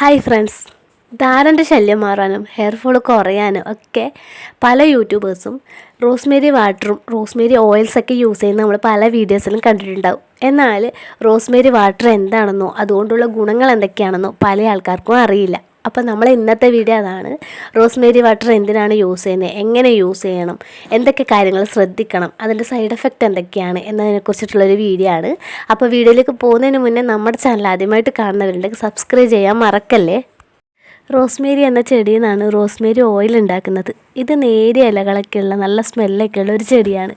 Hi friends ധാരന്റെ ശല്യം മാറാനും hair fall കുറയാനും ഒക്കെ പല യൂട്യൂബേഴ്സും റോസ്മേരി വാട്ടറും റോസ്മേരി ഓയിൽസൊക്കെ യൂസ് ചെയ്യുന്ന നമ്മൾ പല വീഡിയോസിലും കണ്ടിട്ടുണ്ടാവും. എന്നാൽ റോസ്മേരി വാട്ടർ എന്താണെന്നോ അതുകൊണ്ടുള്ള ഗുണങ്ങൾ എന്തൊക്കെയാണെന്നോ പല ആൾക്കാർക്കും അറിയില്ല. അപ്പോൾ നമ്മൾ ഇന്നത്തെ വീഡിയോ അതാണ്. റോസ്മേരി വാട്ടർ എന്തിനാണ് യൂസ് ചെയ്യുന്നത് എങ്ങനെ യൂസ് ചെയ്യണം? എന്തൊക്കെ കാര്യങ്ങൾ ശ്രദ്ധിക്കണം? അതിന്റെ സൈഡ് എഫക്റ്റ് എന്തൊക്കെയാണ് എന്നതിനെക്കുറിച്ചിട്ടുള്ളൊരു വീഡിയോ ആണ്. അപ്പോൾ വീഡിയോയിലേക്ക് പോകുന്നതിന് മുന്നേ നമ്മുടെ ചാനൽ ആദ്യമായിട്ട് കാണുന്നവരുണ്ടെങ്കിൽ സബ്സ്ക്രൈബ് ചെയ്യാൻ മറക്കല്ലേ? റോസ്മേരി എന്ന ചെടിയിൽ നിന്നാണ് റോസ്മേരി ഓയിൽ ഉണ്ടാക്കുന്നത്. ഇത് നേരിയ ഇലകളൊക്കെയുള്ള നല്ല സ്മെല്ലൊക്കെയുള്ള ഒരു ചെടിയാണ്.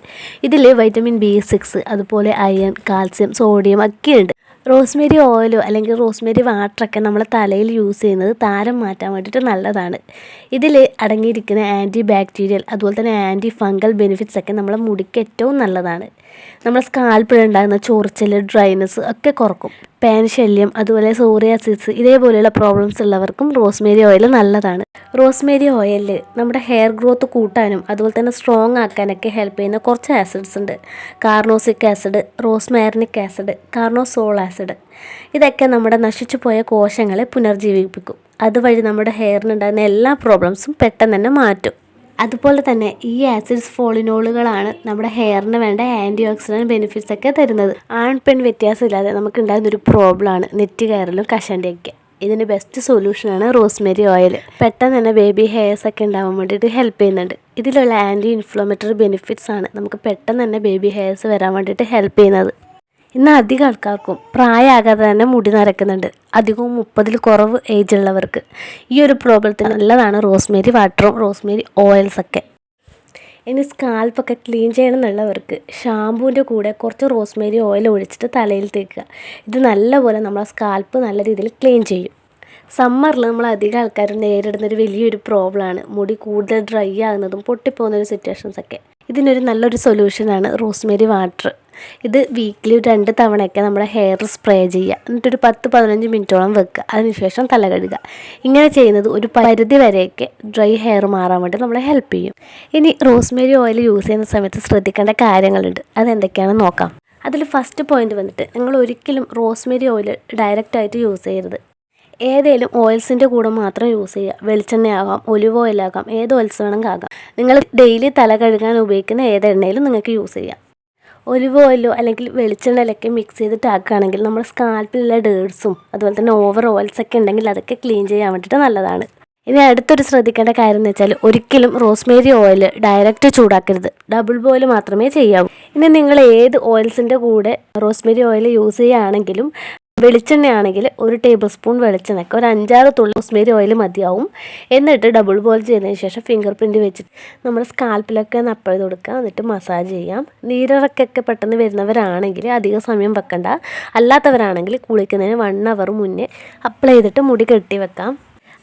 ഇതിൽ വൈറ്റമിൻ ബി സിക്സ് അതുപോലെ അയൺ കാൽസ്യം സോഡിയം ഒക്കെ ഉണ്ട്. റോസ്മേരി ഓയിലോ അല്ലെങ്കിൽ റോസ്മേരി വാട്ടറൊക്കെ നമ്മൾ തലയിൽ യൂസ് ചെയ്യുന്നത് താരം മാറ്റാൻ വേണ്ടിയിട്ട് നല്ലതാണ്. ഇതിൽ അടങ്ങിയിരിക്കുന്ന ആന്റി ബാക്ടീരിയൽ അതുപോലെ തന്നെ ആന്റി ഫംഗൽ ബെനിഫിറ്റ്സ് ഒക്കെ നമ്മളെ മുടിക്ക് ഏറ്റവും നല്ലതാണ്. നമ്മുടെ സ്കാൽപ്പിലുണ്ടാകുന്ന ചൊറിച്ചൽ ഡ്രൈനസ് ഒക്കെ കുറക്കും. പാൻ ശല്യം അതുപോലെ സോറിയാസിസ് ഇതേപോലെയുള്ള പ്രോബ്ലംസ് ഉള്ളവർക്കും റോസ്മേരി ഓയിൽ നല്ലതാണ്. റോസ്മേരി ഓയിൽ നമ്മുടെ ഹെയർ ഗ്രോത്ത് കൂട്ടാനും അതുപോലെ തന്നെ സ്ട്രോങ് ആക്കാനൊക്കെ ഹെൽപ്പ് ചെയ്യുന്ന കുറച്ച് ആസിഡ്സ് ഉണ്ട്. Carnosic acid rosmarinic acid carnosol acid ഇതൊക്കെ നമ്മുടെ നശിച്ചു പോയ കോശങ്ങളെ പുനർജീവിപ്പിക്കും. അതുവഴി നമ്മുടെ ഹെയറിനുണ്ടാകുന്ന എല്ലാ പ്രോബ്ലംസും പെട്ടെന്ന് തന്നെ മാറ്റും. അതുപോലെ തന്നെ ഈ ആസിഡ്സ് ഫോളിനോളുകളാണ് നമ്മുടെ ഹെയറിന് വേണ്ട ആന്റി ഓക്സിഡന്റ് ബെനിഫിറ്റ്സ് ഒക്കെ തരുന്നത്. ആൺ പെൺ വ്യത്യാസമില്ലാതെ നമുക്ക് ഉണ്ടാകുന്ന ഒരു പ്രോബ്ലമാണ് നെറ്റ് കയറലും കഷന്റെയൊക്കെ ഇതിന് ബെസ്റ്റ് സൊല്യൂഷനാണ് റോസ്മേരി ഓയിൽ പെട്ടെന്ന് തന്നെ ബേബി ഹെയർസ് ഒക്കെ ഉണ്ടാവാൻ വേണ്ടിയിട്ട് ഹെൽപ്പ് ചെയ്യുന്നുണ്ട്. ഇതിലുള്ള ആന്റി ഇൻഫ്ലമേറ്ററി ബെനിഫിറ്റ്സ് ആണ് നമുക്ക് പെട്ടെന്ന് തന്നെ ബേബി ഹെയർസ് വരാൻ വേണ്ടിയിട്ട് ഹെൽപ്പ് ചെയ്യുന്നത്. ഇന്ന് അധികം ആൾക്കാർക്കും പ്രായമാകാതെ തന്നെ മുടി നരക്കുന്നുണ്ട്. അധികവും മുപ്പതിൽ കുറവ് ഏജ് ഉള്ളവർക്ക്. ഈ ഒരു പ്രോബ്ലത്തിന് നല്ലതാണ് റോസ്മേരി വാട്ടറും റോസ്മേരി ഓയിൽസൊക്കെ ഇനി സ്കാൽപ്പൊക്കെ ക്ലീൻ ചെയ്യണം എന്നുള്ളവർക്ക് ഷാമ്പൂവിന്റെ കൂടെ കുറച്ച് റോസ്മേരി ഓയിൽ ഒഴിച്ചിട്ട് തലയിൽ തേക്കുക. ഇത് നല്ലപോലെ നമ്മളെ സ്കാൽപ്പ് നല്ല രീതിയിൽ ക്ലീൻ ചെയ്യും. സമ്മറിൽ നമ്മൾ അധികം ആൾക്കാരും നേരിടുന്ന ഒരു വലിയൊരു പ്രോബ്ലമാണ് മുടി കൂടുതൽ ഡ്രൈ ആകുന്നതും പൊട്ടിപ്പോകുന്ന ഒരു സിറ്റുവേഷൻസൊക്കെ ഇതിനൊരു നല്ലൊരു സൊല്യൂഷനാണ് റോസ്മേരി വാട്ടർ ഇത് വീക്കിലി രണ്ട് തവണയൊക്കെ നമ്മുടെ ഹെയർ സ്പ്രേ ചെയ്യുക. എന്നിട്ടൊരു പത്ത് പതിനഞ്ച് മിനിറ്റോളം വെക്കുക. അതിനുശേഷം തല കഴുകുക. ഇങ്ങനെ ചെയ്യുന്നത് ഒരു പരിധി വരെയൊക്കെ ഡ്രൈ ഹെയർ മാറാൻ വേണ്ടി നമ്മളെ ഹെൽപ്പ് ചെയ്യും. ഇനി റോസ്മേരി ഓയിൽ യൂസ് ചെയ്യുന്ന സമയത്ത് ശ്രദ്ധിക്കേണ്ട കാര്യങ്ങളുണ്ട്. അതെന്തൊക്കെയാണെന്ന് നോക്കാം. അതിൽ ഫസ്റ്റ് പോയിന്റ് വന്നിട്ട് നിങ്ങൾ ഒരിക്കലും റോസ്മേരി ഓയിൽ ഡയറക്റ്റായിട്ട് യൂസ് ചെയ്യരുത്. ഏതേലും ഓയിൽസിന്റെ കൂടെ മാത്രം യൂസ് ചെയ്യുക. വെളിച്ചെണ്ണയാകാം ഒലിവ് ഓയിലാകാം ഏത് ഓയിൽസ് വേണമെങ്കിൽ ആകാം. നിങ്ങൾ ഡെയിലി തല കഴുകാൻ ഉപയോഗിക്കുന്ന ഏത് എണ്ണയിലും നിങ്ങൾക്ക് യൂസ് ചെയ്യാം. ഒലിവ് ഓയിലോ അല്ലെങ്കിൽ വെളിച്ചെണ്ണയിലൊക്കെ മിക്സ് ചെയ്തിട്ട് ആക്കുകയാണെങ്കിൽ നമ്മുടെ സ്കാൽപ്പിലുള്ള ഡേഴ്സും അതുപോലെ തന്നെ ഓവർ ഓയിൽസ് ഒക്കെ ഉണ്ടെങ്കിൽ അതൊക്കെ ക്ലീൻ ചെയ്യാൻ വേണ്ടിയിട്ട് നല്ലതാണ്. ഇനി അടുത്തൊരു ശ്രദ്ധിക്കേണ്ട കാര്യം എന്ന് വെച്ചാൽ ഒരിക്കലും റോസ്മേരി ഓയിൽ ഡയറക്റ്റ് ചൂടാക്കരുത്. ഡബിൾ ബോയിൽ മാത്രമേ ചെയ്യാവൂ. ഇനി നിങ്ങൾ ഏത് ഓയിൽസിന്റെ കൂടെ റോസ്മേരി ഓയിൽ യൂസ് ചെയ്യുകയാണെങ്കിലും വെളിച്ചെണ്ണയാണെങ്കിൽ ഒരു ടേബിൾ സ്പൂൺ വെളിച്ചെണ്ണയ്ക്ക് ഒരു അഞ്ചാറ് തുള്ളി കുസ്മേരി ഓയിൽ മതിയാവും. എന്നിട്ട് ഡബിൾ ബോൾ ചെയ്തതിന് ശേഷം ഫിംഗർ പ്രിന്റ് വെച്ചിട്ട് നമ്മുടെ സ്കാൽപ്പിലൊക്കെ നപ്പഴ് കൊടുക്കുക എന്നിട്ട് മസാജ് ചെയ്യാം. നീരിറക്കൊക്കെ പെട്ടെന്ന് വരുന്നവരാണെങ്കിൽ അധികം സമയം വെക്കണ്ട. അല്ലാത്തവരാണെങ്കിൽ കുളിക്കുന്നതിന് വൺ അവർ മുന്നേ അപ്ലൈ ചെയ്തിട്ട് മുടി കെട്ടി വെക്കാം.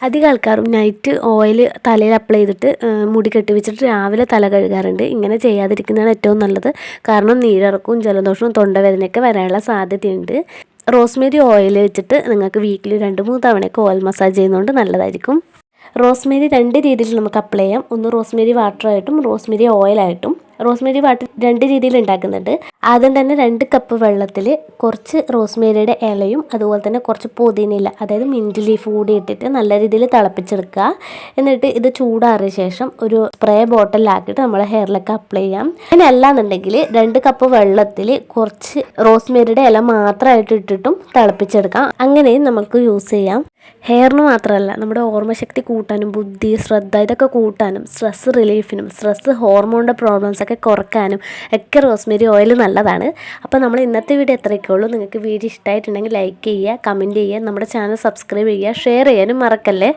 അധികം ആൾക്കാരും നൈറ്റ് ഓയിൽ തലയിൽ അപ്ലൈ ചെയ്തിട്ട് മുടി കെട്ടി വെച്ചിട്ട് രാവിലെ തല കഴുകാറുണ്ട്. ഇങ്ങനെ ചെയ്യാതിരിക്കുന്നതാണ് ഏറ്റവും നല്ലത്. കാരണം നീരിറക്കവും ജലദോഷവും തൊണ്ടവേദനയൊക്കെ വരാനുള്ള സാധ്യതയുണ്ട്. റോസ്മേരി ഓയിൽ വെച്ചിട്ട് നിങ്ങൾക്ക് വീക്കിലി രണ്ട് മൂന്ന് തവണയൊക്കെ ഓയിൽ മസാജ് ചെയ്യുന്നതുകൊണ്ട് നല്ലതായിരിക്കും. റോസ്മേരി രണ്ട് രീതിയിൽ നമുക്ക് അപ്ലൈ ചെയ്യാം. ഒന്ന് റോസ്മേരി വാട്ടറായിട്ടും റോസ്മേരി ഓയിലായിട്ടും. റോസ്മേരി വാട്ടർ രണ്ട് രീതിയിൽ ഉണ്ടാക്കുന്നുണ്ട്. ആദ്യം തന്നെ രണ്ട് കപ്പ് വെള്ളത്തിൽ കുറച്ച് റോസ്മേരിയുടെ ഇലയും അതുപോലെ തന്നെ കുറച്ച് പുതിനയില അതായത് മിന്റ് ലീഫ് കൂടി ഇട്ടിട്ട് നല്ല രീതിയിൽ തിളപ്പിച്ചെടുക്കുക. എന്നിട്ട് ഇത് ചൂടാറിയ ശേഷം ഒരു സ്പ്രേ ബോട്ടിലാക്കിയിട്ട് നമ്മളെ ഹെയറിലൊക്കെ അപ്ലൈ ചെയ്യാം. അങ്ങനെ അല്ലാന്നുണ്ടെങ്കിൽ രണ്ട് കപ്പ് വെള്ളത്തിൽ കുറച്ച് റോസ്മേരിയുടെ ഇല മാത്രമായിട്ട് ഇട്ടിട്ടും തിളപ്പിച്ചെടുക്കാം. അങ്ങനെയും നമുക്ക് യൂസ് ചെയ്യാം. ഹെയറിന് മാത്രമല്ല നമ്മുടെ ഓർമ്മശക്തി കൂട്ടാനും ബുദ്ധി ശ്രദ്ധ ഇതൊക്കെ കൂട്ടാനും സ്ട്രെസ് റിലീഫിനും സ്ട്രെസ് ഹോർമോണിന്റെ പ്രോബ്ലംസ് ഒക്കെ കുറക്കാനും ഒക്കെ റോസ്മേരി ഓയിൽ നല്ലതാണ്. അപ്പോൾ നമ്മൾ ഇന്നത്തെ വീഡിയോ എത്രയൊക്കെ ഉള്ളൂ. നിങ്ങൾക്ക് വീഡിയോ ഇഷ്ടമായിട്ടുണ്ടെങ്കിൽ ലൈക്ക് ചെയ്യുക കമന്റ് ചെയ്യുക നമ്മുടെ ചാനൽ സബ്സ്ക്രൈബ് ചെയ്യുക ഷെയർ ചെയ്യാനും മറക്കല്ലേ?